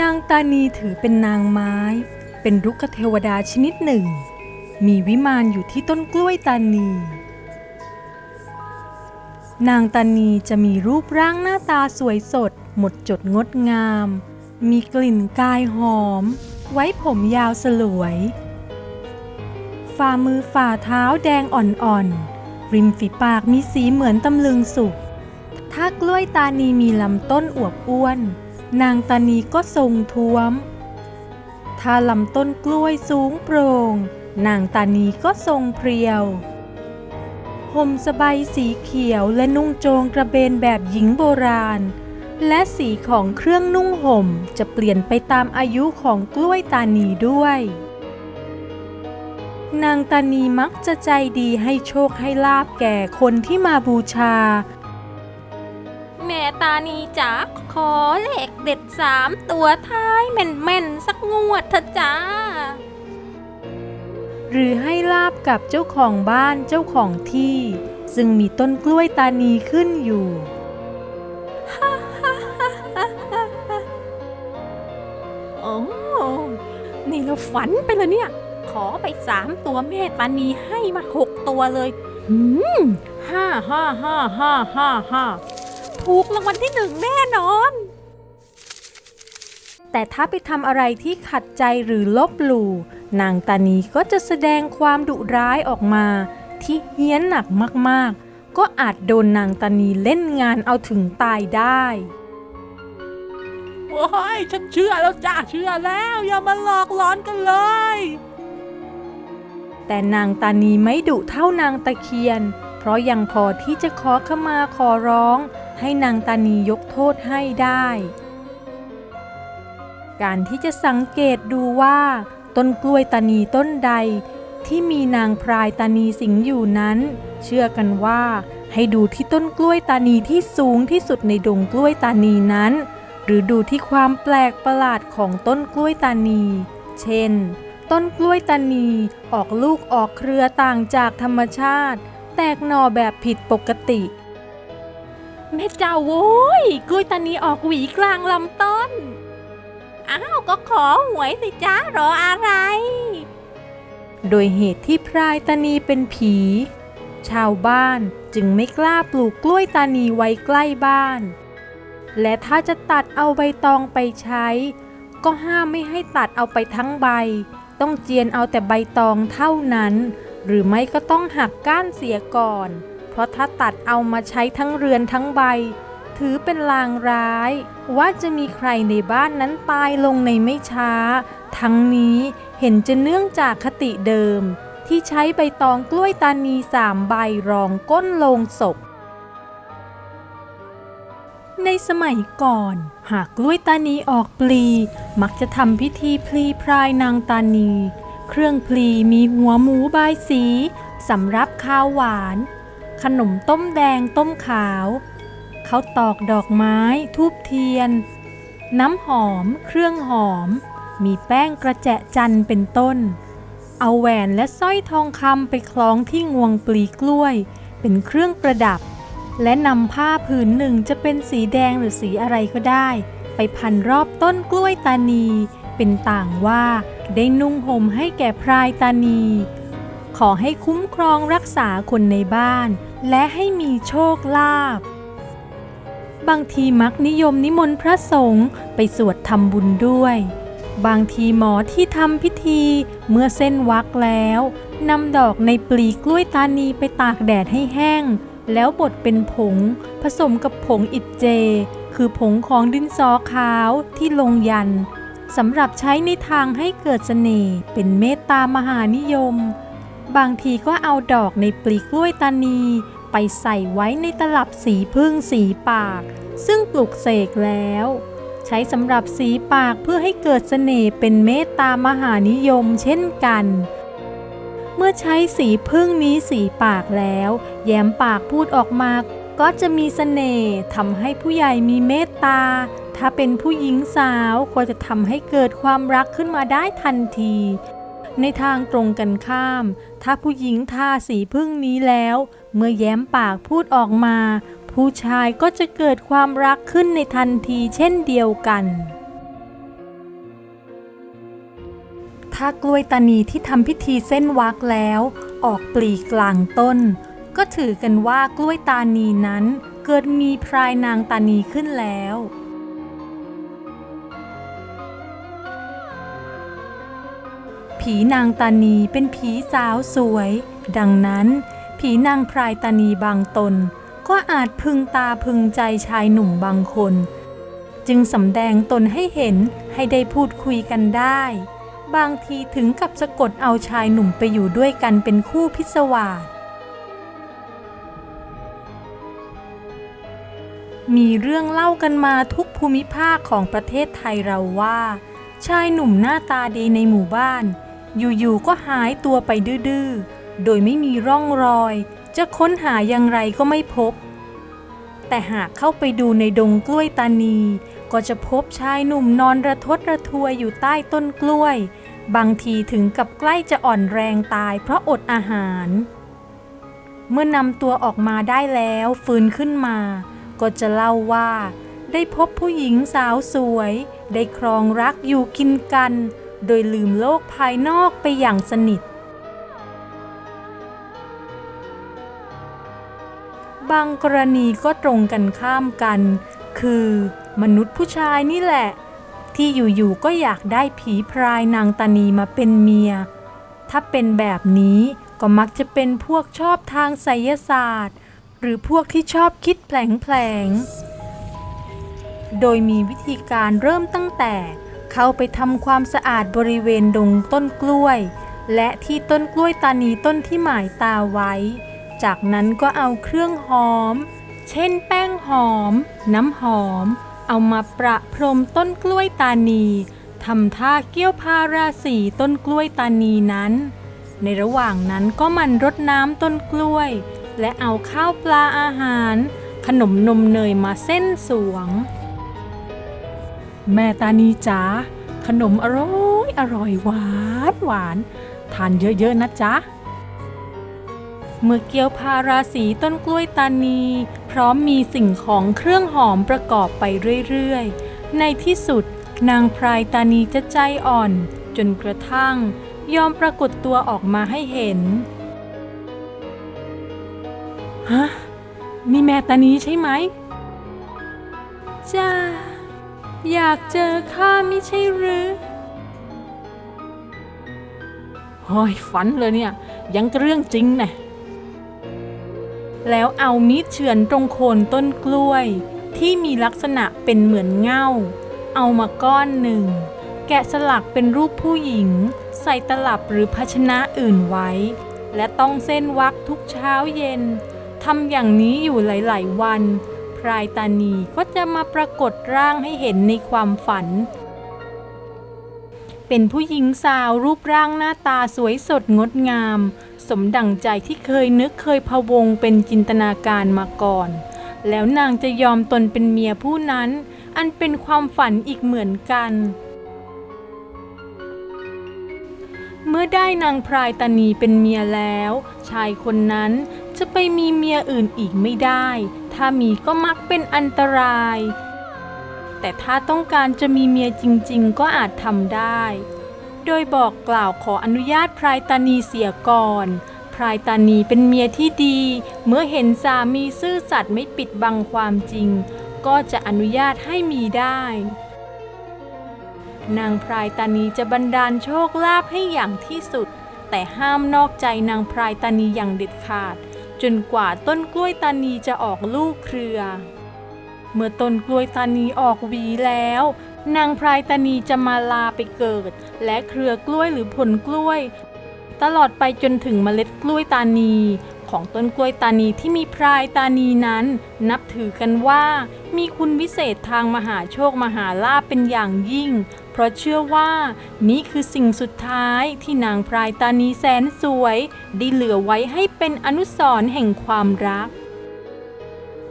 นางตานีถือเป็นนางไม้ เป็นรุกขเทวดาชนิดหนึ่ง มีวิมานอยู่ที่ต้นกล้วยตานี นางตานีจะมีรูปร่างหน้าตาสวยสด หมดจดงดงาม มีกลิ่นกายหอม ไว้ผมยาวสลวย ฝ่ามือฝ่าเท้าแดงอ่อนๆ ริมฝีปากมีสีเหมือนตำลึงสุก ถ้ากล้วยตานีมีลำต้นอวบอ้วน นางตานีก็ทรงท้วม ถ้าลำต้นกล้วยสูงโปร่ง นางตานีก็ทรงเพรียว ห่มสบายสีเขียวและนุ่งโจงกระเบนแบบหญิงโบราณ และสีของเครื่องนุ่งห่มจะเปลี่ยนไปตามอายุของกล้วยตานีด้วย นางตานีมักจะใจดีให้โชคให้ลาบแก่คนที่มาบูชา ม่ตานีจ๋าขอเลขเด็ดสามตัวท้ายแม่นๆสักงวดเถอะจ้า หรือให้ลาบกับเจ้าของบ้านเจ้าของที่ ซึ่งมีต้นกล้วยตานีขึ้นอยู่โอ้นี่เราฝันไปเลยเนี่ย ขอไปสามตัวแม่ตานีให้มาหกตัวเลย หืมห้าห้าห้าห้าห้าห้า ถูกรางวัลที่หนึ่งแน่นอน แต่ถ้าไปทำอะไรที่ขัดใจหรือลบหลู่นางตานีก็จะแสดงความดุร้ายออกมา ที่เฮี้ยนหนักมากๆ ก็อาจโดนนางตานีเล่นงานเอาถึงตายได้โอ้ยฉันเชื่อแล้วจ้าเชื่อแล้ว อย่ามาหลอกหลอนกันเลย แต่นางตานีไม่ดุเท่านางตะเคียน เพราะยังพอที่จะขอขมาขอร้อง ให้นางตานียกโทษให้ได้ การที่จะสังเกตดูว่า ต้นกล้วยตานีต้นใด ที่มีนางพรายตานีสิงอยู่นั้น เชื่อกันว่า ให้ดูที่ต้นกล้วยตานีที่สูงที่สุดในดงกล้วยตานีนั้น หรือดูที่ความแปลกประหลาดของต้นกล้วยตานี เช่น ต้นกล้วยตานีออกลูกออกเครือต่างจากธรรมชาติ แตกหน่อแบบผิดปกติ แม่เจ้าโว้ยกล้วยตานีออกหวีกลางลำต้น อ้าวก็ขอหวยสิจ้ารออะไร โดยเหตุที่พรายตานีเป็นผี ชาวบ้านจึงไม่กล้าปลูกกล้วยตานีไว้ใกล้บ้าน และถ้าจะตัดเอาใบตองไปใช้ ก็ห้ามไม่ให้ตัดเอาไปทั้งใบ ต้องเจียนเอาแต่ใบตองเท่านั้น หรือไม่ก็ต้องหักก้านเสียก่อน เพราะถ้าตัดเอามาใช้ทั้งเรือนทั้งใบ ถือเป็นลางร้าย ว่าจะมีใครในบ้านนั้นตายลงในไม่ช้า ทั้งนี้เห็นจะเนื่องจากคติเดิม ที่ใช้ใบตองกล้วยตานีสามใบรองก้นโลงศพในสมัยก่อน หากกล้วยตานีออกปลี มักจะทำพิธีพลีพรายนางตานี เครื่องพลีมีหัวหมูบายสีสำรับข้าวหวาน ขนมต้มแดงต้มขาว เขาตอกดอกไม้ทูบเทียน น้ำหอม เครื่องหอม มีแป้งกระแจะจันเป็นต้น เอาแหวนและสร้อยทองคำไปคล้องที่งวงปลีกล้วย เป็นเครื่องประดับ และนำผ้าผืนหนึ่งจะเป็นสีแดงหรือสีอะไรก็ได้ ไปพันรอบต้นกล้วยตานี เป็นต่างว่าได้นุ่งห่มให้แก่พรายตานีขอให้คุ้มครองรักษาคนในบ้าน และให้มีโชคลาภบางทีมักนิยมนิมนต์พระสงฆ์ไปสวดทำบุญด้วย บางทีหมอที่ทำพิธีเมื่อเส้นวักแล้วนำดอกในปลีกล้วยตานีไปตากแดดให้แห้ง แล้วบดเป็นผง ผสมกับผงอิฐเจ คือผงของดินสอขาวที่ลงยันสำหรับใช้ในทางให้เกิดเสน่ห์เป็นเมตตามหานิยม บางทีก็เอาดอกในปลีกล้วยตานี ไปใส่ไว้ในตลับสีพึ่งสีปาก ซึ่งปลูกเสกแล้ว ใช้สำหรับสีปากเพื่อให้เกิดเสน่ห์เป็นเมตตามหานิยมเช่นกัน เมื่อใช้สีพึ่งนี้สีปากแล้ว แย้มปากพูดออกมาก็จะมีเสน่ห์ทำให้ผู้ใหญ่มีเมตตา ถ้าเป็นผู้หญิงสาวก็จะทำให้เกิดความรักขึ้นมาได้ทันที ในทางตรงกันข้าม ถ้าผู้หญิงทาสีพึ่งนี้แล้ว เมื่อแย้มปากพูดออกมา ผู้ชายก็จะเกิดความรักขึ้นในทันทีเช่นเดียวกัน ถ้ากล้วยตานีที่ทำพิธีเส้นวักแล้ว ออกปลีกลางต้น ก็ถือกันว่ากล้วยตานีนั้นเกิดมีพรายนางตานีขึ้นแล้วผีนางตานีเป็นผีสาวสวย ดังนั้น ผีนางพรายตานีบางตน ก็อาจพึงตาพึงใจชายหนุ่มบางคน จึงสำแดงตนให้เห็นให้ได้พูดคุยกันได้ บางทีถึงกับสะกดเอาชายหนุ่มไปอยู่ด้วยกันเป็นคู่พิศวาสมีเรื่องเล่ากันมาทุกภูมิภาคของประเทศไทยเราว่า ชายหนุ่มหน้าตาดีในหมู่บ้าน อยู่ๆก็หายตัวไปดื้อๆ โดยไม่มีร่องรอย จะค้นหาอย่างไรก็ไม่พบ แต่หากเข้าไปดูในดงกล้วยตานี ก็จะพบชายหนุ่มนอนระทดระทวยอยู่ใต้ต้นกล้วย บางทีถึงกับใกล้จะอ่อนแรงตายเพราะอดอาหาร เมื่อนำตัวออกมาได้แล้วฟื้นขึ้นมา ก็จะเล่าว่า ได้พบผู้หญิงสาวสวย ได้ครองรักอยู่กินกัน โดยลืมโลกภายนอกไปอย่างสนิท บางกรณีก็ตรงกันข้ามกัน คือมนุษย์ผู้ชายนี่แหละ ที่อยู่ๆก็อยากได้ผีพรายนางตานีมาเป็นเมีย ถ้าเป็นแบบนี้ก็มักจะเป็นพวกชอบทางไสยศาสตร์ หรือพวกที่ชอบคิดแผลงๆ โดยมีวิธีการเริ่มตั้งแต่เข้าไปทำความสะอาดบริเวณดงต้นกล้วย และที่ต้นกล้วยตานีต้นที่หมายตาไว้ จากนั้นก็เอาเครื่องหอม เช่นแป้งหอม น้ำหอม เอามาประพรมต้นกล้วยตานีทำท่าเกี้ยวพาราสีต้นกล้วยตานีนั้น ในระหว่างนั้นก็มันรดน้ำต้นกล้วย และเอาข้าวปลาอาหาร ขนมนมเนยมาเส้นสวง แม่ตานีจ๋าขนมอร่อยอร่อยหวานหวานทานเยอะๆนะจ๊ะ เมื่อเกียวพาราสีต้นกล้วยตานี พร้อมมีสิ่งของเครื่องหอมประกอบไปเรื่อยๆ ในที่สุดนางพรายตานีจะใจอ่อน จนกระทั่ง ยอมปรากฏตัวออกมาให้เห็น ฮะ นี่แม่ตานีใช่ไหม จ้า อยากเจอข้าไม่ใช่หรือเฮ้ยฝันเลยเนี่ย ยังกะเรื่องจริงแน่ แล้วเอามีดเฉือนตรงโคนต้นกล้วย ที่มีลักษณะเป็นเหมือนเง่า เอามาก้อนหนึ่ง แกะสลักเป็นรูปผู้หญิง ใส่ตลับหรือภาชนะอื่นไว้ และต้องเส้นวักทุกเช้าเย็นทำอย่างนี้อยู่หลาย ๆ วัน พรายตานีก็จะมาปรากฏร่างให้เห็นในความฝัน เป็นผู้หญิงสาวรูปร่างหน้าตาสวยสดงดงาม สมดังใจที่เคยนึกเคยพะวงเป็นจินตนาการมาก่อน แล้วนางจะยอมตนเป็นเมียผู้นั้น อันเป็นความฝันอีกเหมือนกัน เมื่อได้นางพรายตานีเป็นเมียแล้ว ชายคนนั้นจะไปมีเมียอื่นอีกไม่ได้ ถ้ามีก็มักเป็นอันตราย แต่ถ้าต้องการจะมีเมียจริงๆ ก็อาจทำได้ โดยบอกกล่าวขออนุญาตพรายตานีเสียก่อน พรายตานีเป็นเมียที่ดี เมื่อเห็นสามีซื่อสัตย์ไม่ปิดบังความจริง ก็จะอนุญาตให้มีได้ นางพรายตานีจะบันดาลโชคลาภให้อย่างที่สุด แต่ห้ามนอกใจนางพรายตานีอย่างเด็ดขาด จนกว่าต้นกล้วยตานีจะออกลูกเครือ เมื่อต้นกล้วยตานีออกหวีแล้ว นางพรายตานีจะมาลาไปเกิด และเครือกล้วยหรือผลกล้วย ตลอดไปจนถึงเมล็ดกล้วยตานี ของต้นกล้วยตานีที่มีพรายตานีนั้น นับถือกันว่า มีคุณวิเศษทางมหาโชคมหาลาภเป็นอย่างยิ่ง เพราะเชื่อว่า นี่คือสิ่งสุดท้ายที่นางพรายตานีแสนสวยได้เหลือไว้ให้เป็นอนุสรณ์แห่งความรัก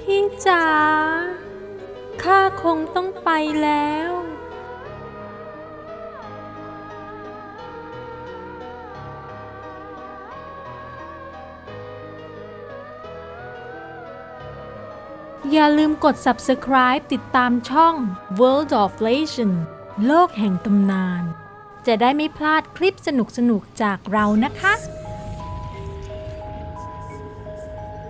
พี่จ๋า ข้าคงต้องไปแล้ว อย่าลืมกด subscribe ติดตามช่อง World of Legend โลกแห่งตำนาน จะได้ไม่พลาดคลิปสนุกๆ จากเรานะคะ